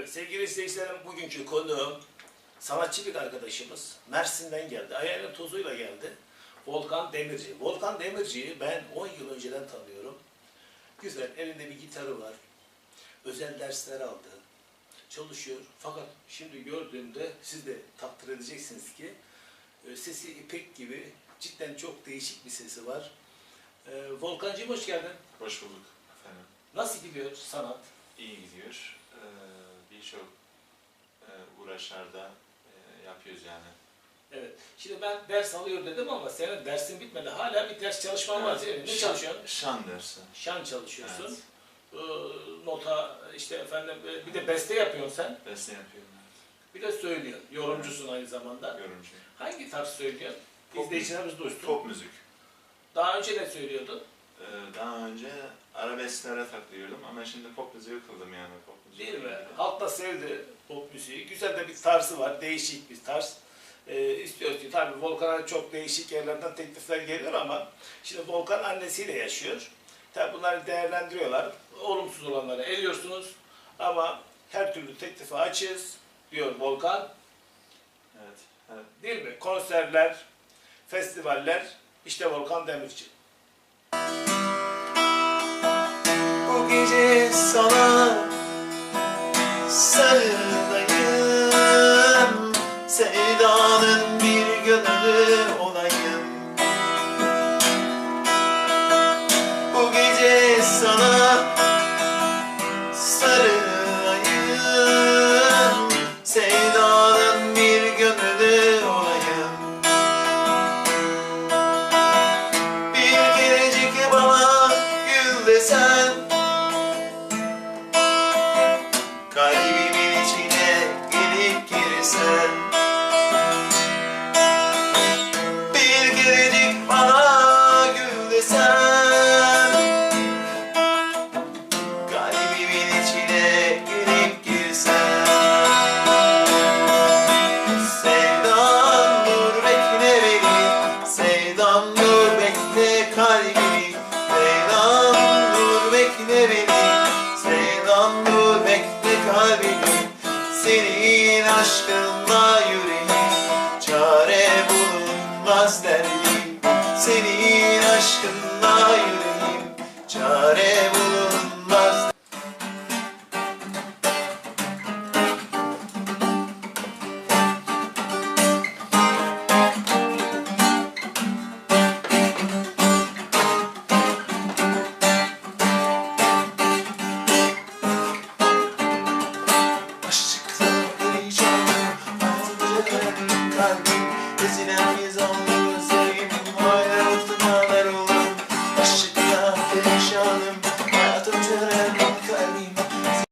Evet sevgili izleyicilerim bugünkü konuğum sanatçı bir arkadaşımız. Mersin'den geldi. Ayağının tozuyla geldi. Volkan Demirci. Volkan Demirci'yi ben 10 yıl önceden tanıyorum. Güzel elinde bir gitarı var. Özel dersler aldı. Çalışıyor. Fakat şimdi gördüğümde siz de takdir edeceksiniz ki e, sesi ipek gibi cidden çok değişik bir sesi var. E, Volkancığım hoş geldin. Hoş bulduk efendim. Nasıl gidiyor sanat? İyi gidiyor. Ee, Birçok e, uğraşlarda e, yapıyoruz yani. Evet. Şimdi ben ders alıyor dedim ama senin dersin bitmedi. Hala bir ders çalışman var değil mi? Ne Şan- çalışıyorsun? Şan dersi. Şan çalışıyorsun. Ee, nota işte efendim e, bir de beste yapıyorsun sen. Beste yapıyorum Bir de söylüyorsun. Yorumcusun aynı zamanda. evet. Yorumcu. Hangi tarz söylüyorsun? Pop- İzleyicilerimiz duysun. Pop müzik. Daha önce de söylüyordun. Ee, Daha önce arabesklere takılıyordum ama şimdi pop müziği kıldım yani. Pop müziği Değil mi? Halk da sevdi pop müziği. Güzel de bir tarzı var. Değişik bir tarz. Ee, istiyoruz ki tabii Volkan'a çok değişik yerlerden teklifler geliyor ama şimdi Volkan annesiyle yaşıyor. Tabii bunları değerlendiriyorlar. Olumsuz olanları eliyorsunuz ama her türlü teklifi açığız diyor Volkan. Evet. evet. Değil mi? Konserler, festivaller işte Volkan Demirci. Bu gece sana sarılayım. Sevdanın bir gönlü olayım. Bu gece sana sun. Senin aşkınla yüreğim. Çare bulunmaz derdim. Senin aşkınla yüreğim Is he now he's on?